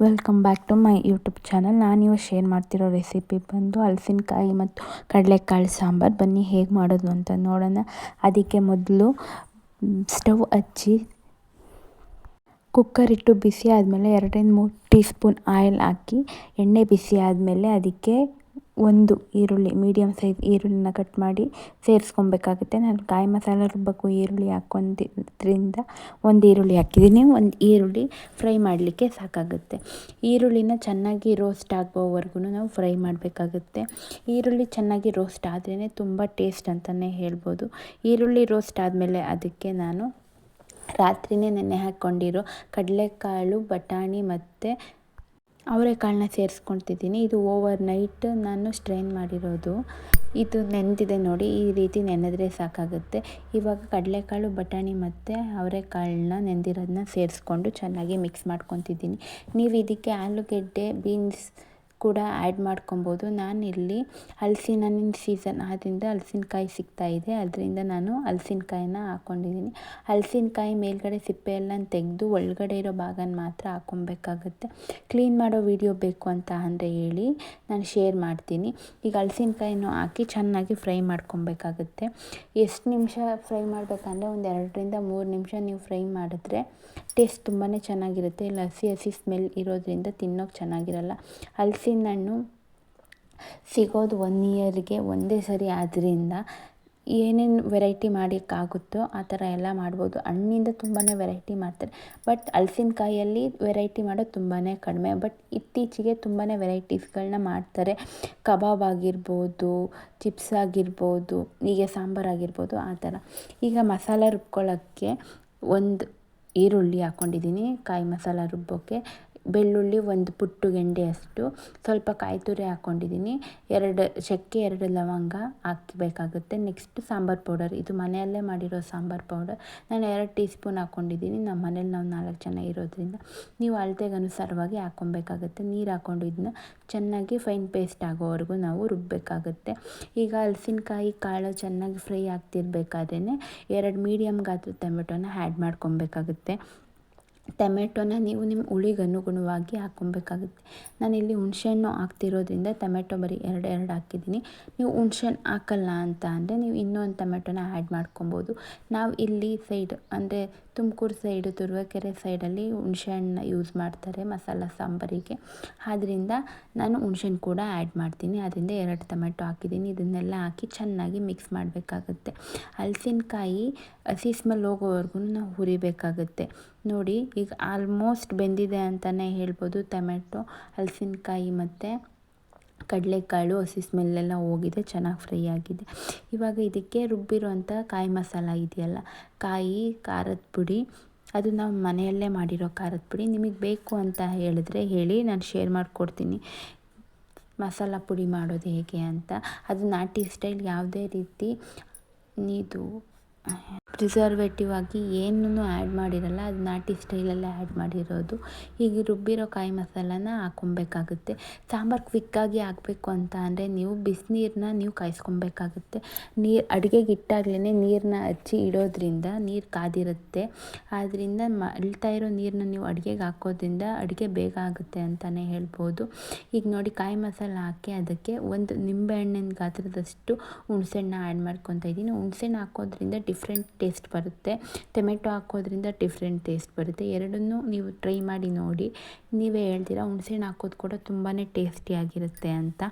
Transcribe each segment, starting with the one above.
Welcome back to my YouTube channel ನಾನು ಇವಾಗ share ಮಾಡ್ತಿರೋ ರೆಸಿಪಿ ಬಂದು ಹಲಸಿನಕಾಯಿ ಮತ್ತು ಕಡಲೆಕಾಳು ಸಾಂಬಾರು. ಬನ್ನಿ ಹೇಗೆ ಮಾಡೋದು ಅಂತ ನೋಡೋಣ. ಅದಕ್ಕೆ ಮೊದಲು ಸ್ಟವ್ ಹಚ್ಚಿ ಕುಕ್ಕರ್ ಇಟ್ಟು ಬಿಸಿ ಆದಮೇಲೆ ಎರಡರಿಂದ ಮೂರು ಟೀ ಸ್ಪೂನ್ ಆಯಿಲ್ ಹಾಕಿ, ಎಣ್ಣೆ ಬಿಸಿ ಆದಮೇಲೆ ಅದಕ್ಕೆ ಒಂದು ಈರುಳ್ಳಿ ಮೀಡಿಯಮ್ ಸೈಜ್ ಈರುಳ್ಳಿನ ಕಟ್ ಮಾಡಿ ಸೇರಿಸ್ಕೊಬೇಕಾಗುತ್ತೆ. ನಾನು ಕಾಯಿ ಮಸಾಲ ರುಬ್ಬಕ್ಕು ಈರುಳ್ಳಿ ಹಾಕ್ಕೊಂಡಿದ್ರಿಂದ ಒಂದು ಈರುಳ್ಳಿ ಹಾಕಿದ್ದೀನಿ. ಒಂದು ಈರುಳ್ಳಿ ಫ್ರೈ ಮಾಡಲಿಕ್ಕೆ ಸಾಕಾಗುತ್ತೆ. ಈರುಳ್ಳಿನ ಚೆನ್ನಾಗಿ ರೋಸ್ಟ್ ಆಗುವವರೆಗೂ ನಾವು ಫ್ರೈ ಮಾಡಬೇಕಾಗುತ್ತೆ. ಈರುಳ್ಳಿ ಚೆನ್ನಾಗಿ ರೋಸ್ಟ್ ಆದ್ರೇ ತುಂಬ ಟೇಸ್ಟ್ ಅಂತಲೇ ಹೇಳ್ಬೋದು. ಈರುಳ್ಳಿ ರೋಸ್ಟ್ ಆದಮೇಲೆ ಅದಕ್ಕೆ ನಾನು ರಾತ್ರಿಯೇ ನೆನೆ ಹಾಕ್ಕೊಂಡಿರೋ ಕಡಲೆಕಾಳು, ಬಟಾಣಿ ಮತ್ತು ಅವರೆಕಾಳನ್ನ ಸೇರಿಸ್ಕೊಳ್ತಿದ್ದೀನಿ. ಇದು ಓವರ್ ನೈಟ್ ನಾನು ಸ್ಟ್ರೈನ್ ಮಾಡಿರೋದು. ಇದು ನೆನೆದಿದೆ ನೋಡಿ, ಈ ರೀತಿ ನೆನೆದ್ರೆ ಸಾಕಾಗುತ್ತೆ. ಇವಾಗ ಕಡಲೆಕಾಳು, ಬಟಾಣಿ ಮತ್ತು ಅವರೆಕಾಳನ್ನ ನೆನೆದಿರೋದನ್ನ ಸೇರಿಸ್ಕೊಂಡು ಚೆನ್ನಾಗಿ ಮಿಕ್ಸ್ ಮಾಡ್ಕೊತಿದ್ದೀನಿ. ನೀವು ಇದಕ್ಕೆ ಆಲೂಗೆಡ್ಡೆ, ಬೀನ್ಸ್ ಕೂಡ ಆ್ಯಡ್ ಮಾಡ್ಕೊಬೋದು. ನಾನಿಲ್ಲಿ ಹಲಸಿನ ಹಣ್ಣಿನ ಸೀಸನ್ ಆದ್ದರಿಂದ ಹಲಸಿನಕಾಯಿ ಸಿಗ್ತಾಯಿದೆ ಅದರಿಂದ ನಾನು ಹಲಸಿನಕಾಯಿನ ಹಾಕ್ಕೊಂಡಿದ್ದೀನಿ ಹಲಸಿನಕಾಯಿ ಮೇಲ್ಗಡೆ ಸಿಪ್ಪೆ ಎಲ್ಲ ತೆಗೆದು ಒಳಗಡೆ ಇರೋ ಭಾಗನ ಮಾತ್ರ ಹಾಕ್ಕೊಬೇಕಾಗುತ್ತೆ ಕ್ಲೀನ್ ಮಾಡೋ ವಿಡಿಯೋ ಬೇಕು ಅಂತ ಅಂದರೆ ಹೇಳಿ ನಾನು ಶೇರ್ ಮಾಡ್ತೀನಿ. ಈಗ ಹಲಸಿನಕಾಯಿನೂ ಹಾಕಿ ಚೆನ್ನಾಗಿ ಫ್ರೈ ಮಾಡ್ಕೊಬೇಕಾಗುತ್ತೆ. ಎಷ್ಟು ನಿಮಿಷ ಫ್ರೈ ಮಾಡಬೇಕಂದ್ರೆ ಒಂದು ಎರಡರಿಂದ ಮೂರು ನಿಮಿಷ ನೀವು ಫ್ರೈ ಮಾಡಿದ್ರೆ ಟೇಸ್ಟ್ ತುಂಬಾ ಚೆನ್ನಾಗಿರುತ್ತೆ. ಇಲ್ಲಿ ಹಸಿ ಹಸಿ ಸ್ಮೆಲ್ ಇರೋದ್ರಿಂದ ತಿನ್ನೋಕೆ ಚೆನ್ನಾಗಿರಲ್ಲ. ಹಲಸಿನ ಹಣ್ಣು ಸಿಗೋದು ಒನ್ ಇಯರ್ಗೆ ಒಂದೇ ಸರಿ ಆದ್ದರಿಂದ ಏನೇನು ವೆರೈಟಿ ಮಾಡೋಕ್ಕಾಗುತ್ತೋ ಆ ಥರ ಎಲ್ಲ ಮಾಡ್ಬೋದು. ಹಣ್ಣಿಂದ ತುಂಬಾ ವೆರೈಟಿ ಮಾಡ್ತಾರೆ. ಬಟ್ ಹಲಸಿನಕಾಯಲ್ಲಿ ವೆರೈಟಿ ಮಾಡೋದು ತುಂಬಾ ಕಡಿಮೆ. ಬಟ್ ಇತ್ತೀಚೆಗೆ ತುಂಬಾ ವೆರೈಟೀಸ್ಗಳನ್ನ ಮಾಡ್ತಾರೆ. ಕಬಾಬ್ ಆಗಿರ್ಬೋದು, ಚಿಪ್ಸ್ ಆಗಿರ್ಬೋದು, ಹೀಗೆ ಸಾಂಬಾರು ಆಗಿರ್ಬೋದು ಆ ಥರ. ಈಗ ಮಸಾಲ ರುಬ್ಕೊಳ್ಳೋಕ್ಕೆ ಒಂದು ಈರುಳ್ಳಿ ಹಾಕ್ಕೊಂಡಿದ್ದೀನಿ ಕಾಯಿ ಮಸಾಲ ರುಬ್ಬೋಕ್ಕೆ ಬೆಳ್ಳುಳ್ಳಿ ಒಂದು ಪುಟ್ಟು ಗೆಂಡೆಯಷ್ಟು ಸ್ವಲ್ಪ ಕಾಯಿ ತುರಿ ಹಾಕ್ಕೊಂಡಿದ್ದೀನಿ ಎರಡು ಚಕ್ಕೆ ಎರಡು ಲವಂಗ ಹಾಕಬೇಕಾಗುತ್ತೆ. Next sambar powder. ಇದು ಮನೆಯಲ್ಲೇ ಮಾಡಿರೋ ಸಾಂಬಾರು ಪೌಡರ್. ನಾನು ಎರಡು ಟೀ ಸ್ಪೂನ್ ಹಾಕ್ಕೊಂಡಿದ್ದೀನಿ ನಮ್ಮ ಮನೇಲಿ ನಾವು ನಾಲ್ಕು ಜನ ಇರೋದ್ರಿಂದ ನೀವು ಅಳತೆಗನುಸಾರವಾಗಿ ಹಾಕ್ಕೊಬೇಕಾಗುತ್ತೆ. ನೀರು ಹಾಕ್ಕೊಂಡು ಇದನ್ನ ಚೆನ್ನಾಗಿ ಫೈನ್ ಪೇಸ್ಟ್ ಆಗೋವರೆಗೂ ನಾವು ರುಬ್ಬಬೇಕಾಗುತ್ತೆ ಈಗ ಹಲಸಿನಕಾಯಿ, ಕಾಳು ಚೆನ್ನಾಗಿ ಫ್ರೈ ಆಗ್ತಿರ್ಬೇಕಾದ್ರೇ ಎರಡು ಮೀಡಿಯಮ್ ಗಾತ್ರದ ಟೊಮೆಟೊನ ಆ್ಯಡ್ ಮಾಡ್ಕೊಬೇಕಾಗುತ್ತೆ. ಟೊಮೆಟೊನ ನೀವು ನಿಮ್ಮ ಹುಳಿಗೆ ಅನುಗುಣವಾಗಿ ಹಾಕ್ಕೊಬೇಕಾಗುತ್ತೆ. ನಾನಿಲ್ಲಿ ಹುಣಸೆಹಣ್ಣು ಹಾಕ್ತಿರೋದ್ರಿಂದ ಟೊಮೆಟೊ ಬರೀ ಎರಡು ಎರಡು ಹಾಕಿದ್ದೀನಿ. ನೀವು ಹುಣ್ಸೆಹಣ್ಣು ಹಾಕಲ್ಲ ಅಂತ ಅಂದರೆ ನೀವು ಇನ್ನೊಂದು ಟೊಮೆಟೊನ ಆ್ಯಡ್ ಮಾಡ್ಕೊಬೋದು. ನಾವು ಇಲ್ಲಿ ಸೈಡ್ ಅಂದರೆ ತುಮಕೂರು ಸೈಡು, ತುರುವೇಕೆರೆ ಸೈಡಲ್ಲಿ ಹುಣ್ಸೆಹಣ್ಣ ಯೂಸ್ ಮಾಡ್ತಾರೆ ಮಸಾಲ ಸಾಂಬಾರಿಗೆ. ಆದ್ದರಿಂದ ನಾನು ಹುಣ್ಸೆಹಣ್ಣು ಕೂಡ ಆ್ಯಡ್ ಮಾಡ್ತೀನಿ. ಅದರಿಂದ ಎರಡು ಟೊಮೆಟೊ ಹಾಕಿದ್ದೀನಿ. ಇದನ್ನೆಲ್ಲ ಹಾಕಿ ಚೆನ್ನಾಗಿ ಮಿಕ್ಸ್ ಮಾಡಬೇಕಾಗುತ್ತೆ. ಹಲಸಿನಕಾಯಿ ಹಸಿ ಹೋಗೋವರೆಗೂ ನಾವು ಹುರಿಬೇಕಾಗುತ್ತೆ. ನೋಡಿ, ಈಗ ಆಲ್ಮೋಸ್ಟ್ ಬೆಂದಿದೆ ಅಂತಲೇ ಹೇಳ್ಬೋದು ಟೊಮೆಟೊ, ಹಲಸಿನಕಾಯಿ ಮತ್ತು ಕಡಲೆಕಾಳು, ಹಸಿ ಸ್ಮೆಲ್ಲೆಲ್ಲ ಹೋಗಿದೆ, ಚೆನ್ನಾಗಿ ಫ್ರೈ ಆಗಿದೆ. ಇವಾಗ ಇದಕ್ಕೆ ರುಬ್ಬಿರೋಂಥ ಕಾಯಿ ಮಸಾಲ ಇದೆಯಲ್ಲ, ಕಾಯಿ, ಖಾರದ ಪುಡಿ, ಅದು ನಾವು ಮನೆಯಲ್ಲೇ ಮಾಡಿರೋ ಖಾರದ ಪುಡಿ. ನಿಮಗೆ ಬೇಕು ಅಂತ ಹೇಳಿದ್ರೆ ಹೇಳಿ, ನಾನು ಶೇರ್ ಮಾಡಿಕೊಡ್ತೀನಿ. ಮಸಾಲ ಪುಡಿ ಮಾಡೋದು ಹೇಗೆ ಅಂತ. ಅದು ನಾಟಿ ಸ್ಟೈಲ್ ಯಾವುದೇ ರೀತಿ ಇದು ಪ್ರಿಸರ್ವೇಟಿವ್ ಆಗಿ ಏನೂ ಆ್ಯಡ್ ಮಾಡಿರಲ್ಲ ಅದು ನಾಟಿ ಸ್ಟೈಲಲ್ಲೇ ಆ್ಯಡ್ ಮಾಡಿರೋದು. ಈಗ ರುಬ್ಬಿರೋ ಕಾಯಿ ಮಸಾಲನ ಹಾಕೊಬೇಕಾಗುತ್ತೆ. ಸಾಂಬಾರು ಕ್ವಿಕ್ಕಾಗಿ ಆಗಬೇಕು ಅಂತ ಅಂದರೆ ನೀವು ಬಿಸಿನೀರನ್ನ ನೀವು ಕಾಯಿಸ್ಕೊಬೇಕಾಗುತ್ತೆ. ನೀರು, ಅಡುಗೆಗೆ ಇಟ್ಟಾಗ್ಲೇ ನೀರನ್ನ ಹಚ್ಚಿ ಇಡೋದ್ರಿಂದ ನೀರು ಕಾದಿರುತ್ತೆ. ಆದ್ದರಿಂದ ಅಳ್ತಾ ಇರೋ ನೀರನ್ನ ನೀವು ಅಡುಗೆಗೆ ಹಾಕೋದ್ರಿಂದ ಅಡುಗೆ ಬೇಗ ಆಗುತ್ತೆ ಅಂತಲೇ ಹೇಳ್ಬೋದು. ಈಗ ನೋಡಿ ಕಾಯಿ ಮಸಾಲ ಹಾಕಿ ಅದಕ್ಕೆ ಒಂದು ನಿಂಬೆಹಣ್ಣಿನ ಗಾತ್ರದಷ್ಟು ಹುಣಸೆಹಣ್ಣು ಆ್ಯಡ್ ಮಾಡ್ಕೊತಾ ಇದ್ದೀನಿ. ಹುಣ್ಸೆಹಣ್ಣು ಹಾಕೋದ್ರಿಂದ ಡಿಫ್ರೆಂಟ್ ಟೇಸ್ಟ್ ಬರುತ್ತೆ. ಟೊಮೆಟೊ ಹಾಕೋದ್ರಿಂದ ಡಿಫ್ರೆಂಟ್ ಟೇಸ್ಟ್ ಬರುತ್ತೆ. ಎರಡನ್ನೂ ನೀವು ಟ್ರೈ ಮಾಡಿ ನೋಡಿ. ನೀವೇ ಹೇಳ್ತೀರಾ, ಹುಣ್ಸೆಹಣ್ಣು ಹಾಕೋದು ಕೂಡ ತುಂಬಾ ಟೇಸ್ಟಿಯಾಗಿರುತ್ತೆ ಅಂತ.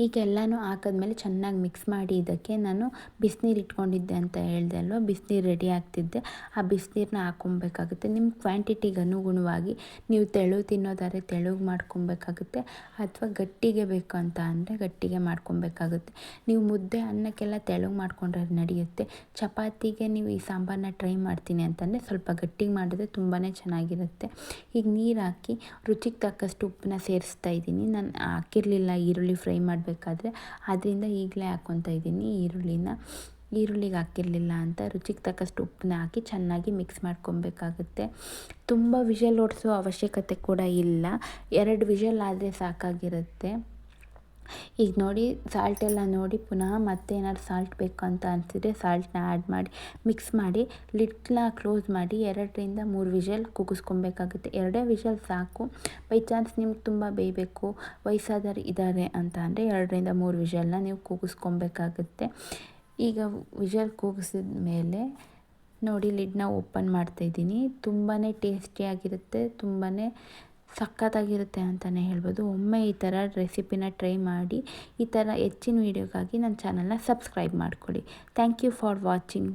ಈಗ ಎಲ್ಲನೂ ಹಾಕಿದ್ಮೇಲೆ ಚೆನ್ನಾಗಿ ಮಿಕ್ಸ್ ಮಾಡಿ ಇದಕ್ಕೆ ನಾನು ಬಿಸಿನೀರು ಇಟ್ಕೊಂಡಿದ್ದೆ ಅಂತ ಹೇಳಿದೆ ಅಲ್ವ? ಬಿಸಿನೀರು ರೆಡಿ ಆಗ್ತಿದ್ದೆ. ಆ ಬಿಸಿನೀರನ್ನ ಹಾಕ್ಕೊಬೇಕಾಗುತ್ತೆ. ನಿಮ್ಮ ಕ್ವಾಂಟಿಟಿಗೆ ಅನುಗುಣವಾಗಿ ನೀವು ತೆಳು ತಿನ್ನೋದಾದ್ರೆ ತೆಳುಗೆ ಮಾಡ್ಕೊಬೇಕಾಗುತ್ತೆ ಅಥವಾ ಗಟ್ಟಿಗೆ ಬೇಕು ಅಂತ ಅಂದರೆ ಗಟ್ಟಿಗೆ ಮಾಡ್ಕೊಬೇಕಾಗುತ್ತೆ. ನೀವು ಮುದ್ದೆ ಅನ್ನಕ್ಕೆಲ್ಲ ತೆಳುಗೆ ಮಾಡ್ಕೊಂಡ್ರೆ ನಡೆಯುತ್ತೆ. ಚಪಾತಿಗೆ ನೀವು ಈ ಸಾಂಬಾರನ್ನ ಟ್ರೈ ಮಾಡ್ತೀನಿ ಅಂತಂದರೆ ಸ್ವಲ್ಪ ಗಟ್ಟಿಗೆ ಮಾಡಿದ್ರೆ ತುಂಬಾ ಚೆನ್ನಾಗಿರುತ್ತೆ. ಈಗ ನೀರು ಹಾಕಿ ರುಚಿಗೆ ತಕ್ಕಷ್ಟು ಉಪ್ಪನ್ನ ಸೇರಿಸ್ತಾ ಇದ್ದೀನಿ. ನಾನು ಹಾಕಿರಲಿಲ್ಲ ಈರುಳ್ಳಿ ಫ್ರೈ ಮಾಡಬೇಕಾದ್ರೆ ಅದರಿಂದ ಈಗಲೇ ಹಾಕ್ಕೊತ ಇದ್ದೀನಿ ಈರುಳ್ಳಿನ. ಈರುಳ್ಳಿಗೆ ಹಾಕಿರಲಿಲ್ಲ ಅಂತ ರುಚಿಗೆ ತಕ್ಕಷ್ಟು ಉಪ್ಪನ್ನ ಹಾಕಿ ಚೆನ್ನಾಗಿ ಮಿಕ್ಸ್ ಮಾಡ್ಕೊಬೇಕಾಗುತ್ತೆ. ತುಂಬ ವಿಷಲ್ ಓಡಿಸೋ ಅವಶ್ಯಕತೆ ಕೂಡ ಇಲ್ಲ. ಎರಡು ವಿಷಲ್ ಆದರೆ ಸಾಕಾಗಿರುತ್ತೆ. ಈಗ ನೋಡಿ ಸಾಲ್ಟ್ ಎಲ್ಲ ನೋಡಿ ಪುನಃ ಮತ್ತೆ ಏನಾದ್ರು ಸಾಲ್ಟ್ ಬೇಕು ಅಂತ ಅನಿಸಿದ್ರೆ ಸಾಲ್ಟ್ನ ಆ್ಯಡ್ ಮಾಡಿ ಮಿಕ್ಸ್ ಮಾಡಿ ಲಿಡ್ನ ಕ್ಲೋಸ್ ಮಾಡಿ ಎರಡರಿಂದ ಮೂರು ವಿಷಲ್ ಕೂಗಿಸ್ಕೊಬೇಕಾಗುತ್ತೆ. ಎರಡೇ ವಿಷಲ್ ಸಾಕು. ಬೈ ಚಾನ್ಸ್ ನಿಮ್ಗೆ ತುಂಬ ಬೇಯಬೇಕು. ವಯಸ್ಸಾದವ್ರು ಇದ್ದಾರೆ ಅಂತ ಅಂದರೆ ಎರಡರಿಂದ ಮೂರು ವಿಷಲ್ನ ನೀವು ಕೂಗಿಸ್ಕೊಬೇಕಾಗುತ್ತೆ. ಈಗ ವಿಷಲ್ ಕೂಗಿಸಿದ ಮೇಲೆ ನೋಡಿ ಲಿಡ್ನ ಓಪನ್ ಮಾಡ್ತಾಯಿದ್ದೀನಿ ತುಂಬಾ ಟೇಸ್ಟಿಯಾಗಿರುತ್ತೆ ತುಂಬಾ ಸಖತ್ತಾಗಿರುತ್ತೆ ಅಂತಲೇ ಹೇಳ್ಬೋದು. ಒಮ್ಮೆ ಈ ಥರ ರೆಸಿಪಿನ ಟ್ರೈ ಮಾಡಿ ಈ ಥರ ಹೆಚ್ಚಿನ ವೀಡಿಯೋಗಾಗಿ ನನ್ನ ಚಾನಲ್ನ ಸಬ್ಸ್ಕ್ರೈಬ್ ಮಾಡ್ಕೊಳ್ಳಿ. Thank you for watching.